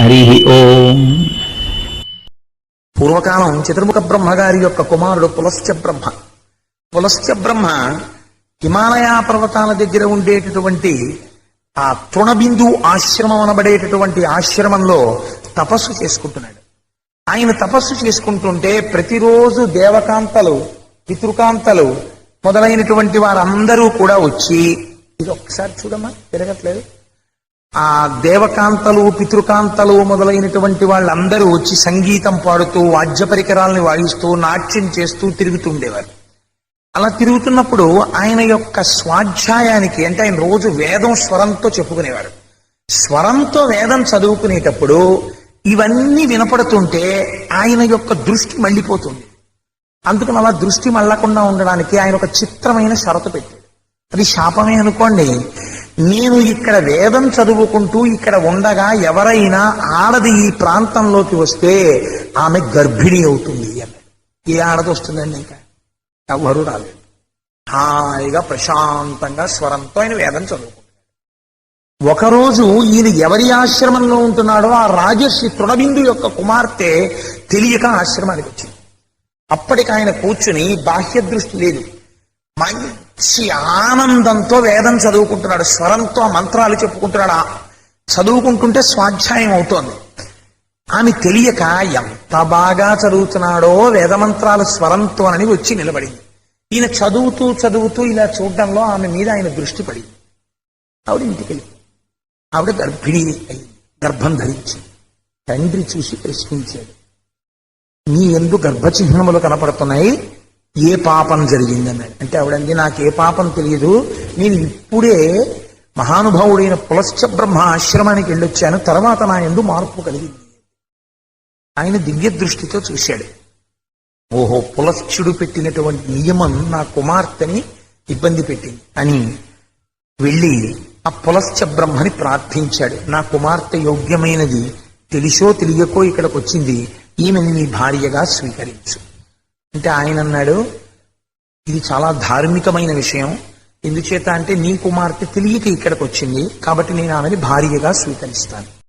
హరి ఓం. పూర్వకాలం చతుర్ముఖ బ్రహ్మగారి యొక్క కుమారుడు పులశ్చ బ్రహ్మ. పులశ్చ బ్రహ్మ హిమాలయ పర్వతాల దగ్గర ఉండేటటువంటి ఆ తృణబిందు ఆశ్రమం అనబడేటటువంటి ఆశ్రమంలో తపస్సు చేసుకుంటున్నాడు. ఆయన తపస్సు చేసుకుంటుంటే ప్రతిరోజు దేవకాంతలు పితృకాంతలు మొదలైనటువంటి వారందరూ కూడా వచ్చి ఇది ఒక్కసారి చూడమ్మా తిరగట్లేదు. ఆ దేవకాంతలు పితృకాంతలు మొదలైనటువంటి వాళ్ళందరూ వచ్చి సంగీతం పాడుతూ వాద్య పరికరాలని వాయిస్తూ నాట్యం చేస్తూ తిరుగుతుండేవారు. అలా తిరుగుతున్నప్పుడు ఆయన యొక్క స్వాధ్యాయానికి అంటే ఆయన రోజు వేదం స్వరంతో చెప్పుకునేవారు. స్వరంతో వేదం చదువుకునేటప్పుడు ఇవన్నీ వినపడుతుంటే ఆయన యొక్క దృష్టి మళ్ళీపోతుంది. అందుకని అలా దృష్టి మళ్ళకుండా ఉండడానికి ఆయన ఒక చిత్రమైన షరతు పెట్టాడు. అది శాపమే అనుకోండి నేను ఇక్కడ వేదం చదువుకుంటూ ఇక్కడ ఉండగా ఎవరైనా ఆడది ఈ ప్రాంతంలోకి వస్తే ఆమె గర్భిణి అవుతుంది అని ఏ ఆడది వస్తుందండి ఇంకా? ఎవరు రాలేదు. హాయిగా ప్రశాంతంగా స్వరంతో ఆయన వేదం చదువుకుంటాడు ఒకరోజు ఈయన ఎవరి ఆశ్రమంలో ఉంటున్నాడో ఆ రాజర్షి తృణబిందు యొక్క కుమార్తె తెలియక ఆశ్రమానికి వచ్చింది. అప్పటికి ఆయన కూర్చుని బాహ్య దృష్టి లేదు. మంచి ఆనందంతో వేదం చదువుకుంటున్నాడు స్వరంతో మంత్రాలు చెప్పుకుంటున్నాడు. చదువుకుంటుంటే స్వాధ్యాయం అవుతోంది. ఆమె తెలియక ఎంత బాగా చదువుతున్నాడో వేదమంత్రాలు స్వరంతో అని వచ్చి నిలబడింది. ఈయన చదువుతూ చదువుతూ ఇలా చూడడంలో ఆమె మీద ఆయన దృష్టి పడింది ఆవిడ ఇంటికి ఆవిడ గర్భిణి అయింది గర్భం ధరించింది తండ్రి చూసి ప్రశ్నించాడు. నీ ఎందు గర్భచిహ్నములు కనపడుతున్నాయి ఏ పాపం జరిగిందన్నాడు. అంటే ఆవిడంది నాకు ఏ పాపం తెలియదు నేను ఇప్పుడే మహానుభావుడైన పులశ్చ బ్రహ్మ ఆశ్రమానికి వెళ్ళొచ్చాను. తర్వాత నా ఎందు మార్పు కలిగింది. ఆయన దివ్య దృష్టితో చూశాడు. ఓహో పులశ్చుడు పెట్టినటువంటి నియమం నా కుమార్తెని ఇబ్బంది పెట్టింది. అని వెళ్ళి ఆ పులశ్చ బ్రహ్మని ప్రార్థించాడు. నా కుమార్తె యోగ్యమైనది. తెలిసో తెలియకో ఇక్కడికి వచ్చింది. ఈమెని నీ భార్యగా స్వీకరించు. అంటే ఆయన అన్నాడు ఇది చాలా ధార్మికమైన విషయం. ఎందుచేత అంటే నీ కుమార్తె తెలియక ఇక్కడికి వచ్చింది కాబట్టి నేను ఆమెని భార్యగా స్వీకరిస్తాను.